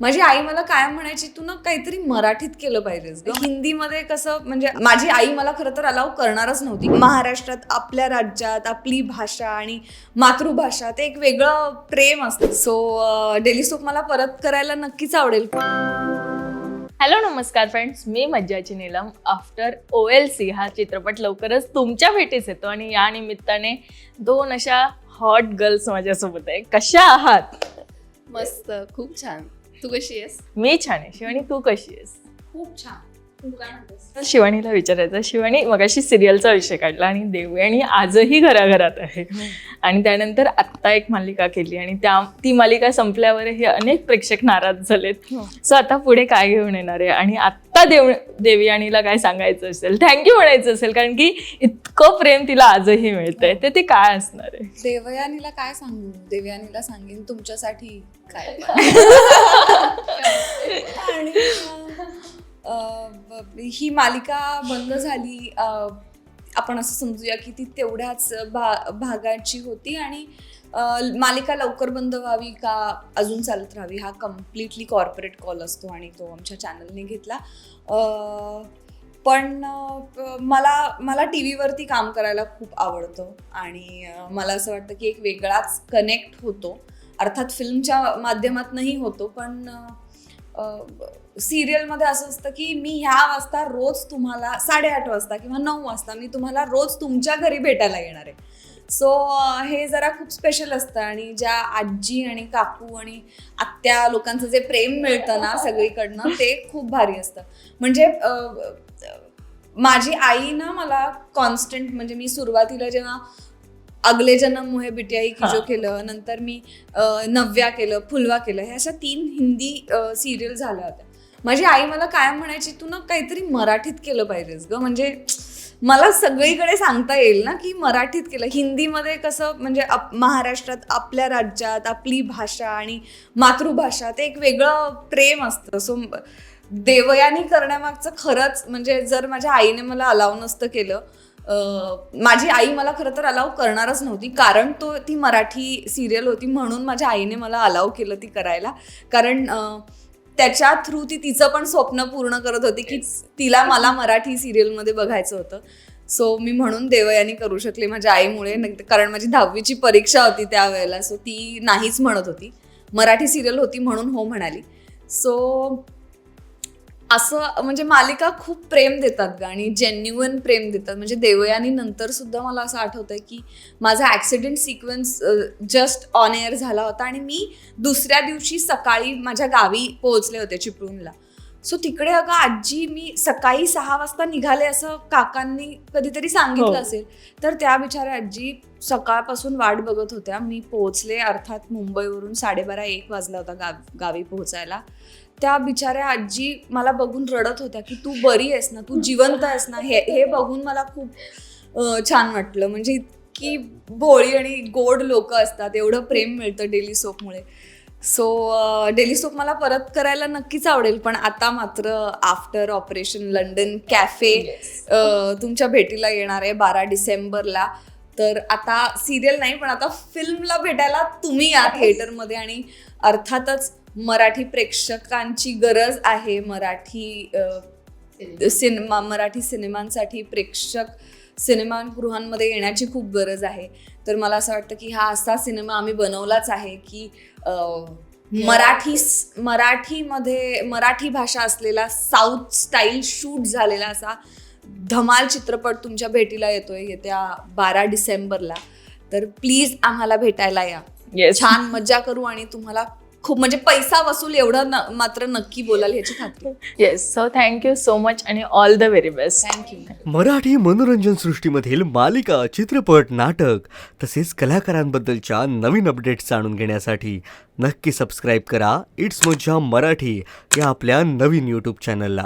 माझी आई मला कायम म्हणायची तू ना काहीतरी मराठीत केलं पाहिजेस ग. हिंदीमध्ये कसं म्हणजे माझी आई मला खरं तर अलाव करणारच नव्हती. महाराष्ट्रात आपल्या राज्यात आपली भाषा आणि मातृभाषा ते एक वेगळं प्रेम असतं. सो डेली सोप मला परत करायला नक्कीच आवडेल. हॅलो नमस्कार फ्रेंड्स मी मज्जाची Neelam. After O L C हा चित्रपट लवकरच तुमच्या भेटीस येतो आणि या निमित्ताने दोन अशा हॉट गर्ल्स माझ्यासोबत आहे. कशा आहात? मस्त खूप छान. तू कशी आहेस? मी छान आहे. शिवानी तू कशी आहेस? खूप छान. तू काय म्हणतेस? तर शिवानीला विचारायचं. शिवानी मगाशी सिरियलचा विषय काढला आणि देवयानी आजही घराघरात आहे. आणि त्यानंतर आत्ता एक मालिका केली आणि त्या ती मालिका संपल्यावरही अनेक प्रेक्षक नाराज झालेत. सो आता पुढे काय घेऊन येणार आहे? आणि आत्ता देव देवयानीला काय सांगायचं असेल? थँक्यू म्हणायचं असेल कारण की इतकं प्रेम तिला आजही मिळतंय. तर ते काय असणार आहे? देवयानीला काय सांगू? देवयानीला सांगेन तुमच्यासाठी काय? ही मालिका बंद झाली. आपण असं समजूया की ती तेवढ्याच भा भागाची होती आणि मालिका लवकर बंद व्हावी का अजून चालत राहावी हा कम्प्लिटली कॉर्पोरेट कॉल असतो आणि तो आमच्या चॅनलने घेतला. पण मला मला टी व्हीवरती काम करायला खूप आवडतं आणि मला असं वाटतं की एक वेगळाच कनेक्ट होतो. अर्थात फिल्मच्या माध्यमातूनही होतो पण सिरियलमध्ये असं असतं की मी ह्या वाजता रोज तुम्हाला साडेआठ वाजता किंवा नऊ वाजता मी तुम्हाला रोज तुमच्या घरी भेटायला येणार आहे. सो हे जरा खूप स्पेशल असतं आणि ज्या आजी आणि काकू आणि आत्या लोकांचं जे प्रेम मिळतं ना सगळीकडनं ते खूप भारी असतं. म्हणजे माझी आई ना मला कॉन्स्टंट म्हणजे मी सुरुवातीला जेव्हा अगले जन्म मोहे बिटियाई की जो हा. केलं नंतर मी नव्या केलं फुलवा केलं ह्या अशा तीन हिंदी सिरियल झाल्या होत्या. माझी आई मला कायम म्हणायची तू ना काहीतरी मराठीत केलं पाहिजेस ग. म्हणजे मला सगळीकडे सांगता येईल ना की मराठीत केलं. हिंदीमध्ये कसं म्हणजे आप महाराष्ट्रात आपल्या राज्यात आपली भाषा आणि मातृभाषा ते एक वेगळं प्रेम असतं. सो देवयानी करण्यामागचं खरंच म्हणजे जर माझ्या आईने मला अलाव नसतं केलं माझी आई मला खरं तर अलाव करणारच नव्हती. कारण तो ती मराठी सिरियल होती म्हणून माझ्या आईने मला अलाव केलं ती करायला. कारण त्याच्या थ्रू ती तिचं पण स्वप्न पूर्ण करत होती की तिला मला मराठी सिरियलमध्ये बघायचं होतं. सो मी म्हणून देवयानी करू शकले माझ्या आईमुळे. कारण माझी दहावीची परीक्षा होती त्यावेळेला. सो ती नाहीच म्हणत होती. मराठी सिरियल होती म्हणून हो म्हणाली. सो असं म्हणजे मालिका खूप प्रेम देतात ग आणि जेन्युअन प्रेम देतात. म्हणजे देवयानी नंतर सुद्धा मला असं आठवतंय की माझा accident sequence just on air झाला होता आणि मी दुसऱ्या दिवशी सकाळी माझ्या गावी पोहोचले होते चिपळूणला. सो तिकडे अगं आजी मी सकाळी सहा वाजता निघाले असं काकांनी कधीतरी सांगितलं हो. असेल तर त्या बिचाऱ्या आजी सकाळपासून वाट बघत होत्या. मी पोहोचले अर्थात मुंबईवरून साडेबारा एक वाजला होता गाव गावी पोहोचायला. त्या बिचाऱ्या आजी मला बघून रडत होत्या की तू बरी आहेस ना तू जिवंत आहेस ना हे हे बघून मला खूप छान वाटलं. म्हणजे इतकी भोळी आणि गोड लोक असतात एवढं प्रेम मिळतं डेली सोपमुळे. सो डेली सोप मला परत करायला नक्कीच आवडेल पण आता मात्र आफ्टर ऑपरेशन लंडन कॅफे तुमच्या भेटीला येणार आहे बारा डिसेंबरला. तर आता सिरियल नाही पण आता फिल्मला भेटायला तुम्ही या थिएटरमध्ये आणि अर्थातच मराठी प्रेक्षकांची गरज आहे. मराठी सिनेमा. मराठी सिनेमांसाठी प्रेक्षक सिनेमागृहांमध्ये येण्याची खूप गरज आहे. तर मला असं वाटतं की हा असा सिनेमा आम्ही बनवलाच आहे की मराठी मराठीमध्ये मराठी भाषा असलेला साऊथ स्टाईल शूट झालेला असा धमाल चित्रपट तुमच्या भेटीला येतोय येत्या बारा डिसेंबरला. तर प्लीज आम्हाला भेटायला या. छान मज्जा करू आणि तुम्हाला खूप म्हणजे पैसा वसूल एवढं न- मात्र नक्की बोलाल ह्याची खात्री. Yes so thank you so much आणि all the very best thank you Marathi मनोरंजन सृष्टीमधील मालिका चित्रपट नाटक तसेच कलाकारांबद्दलच्या नवीन अपडेट्स जाणून घेण्यासाठी नक्की सबस्क्राईब करा. इट्स मज्जा मराठी या आपल्या नवीन यूट्यूब चॅनलला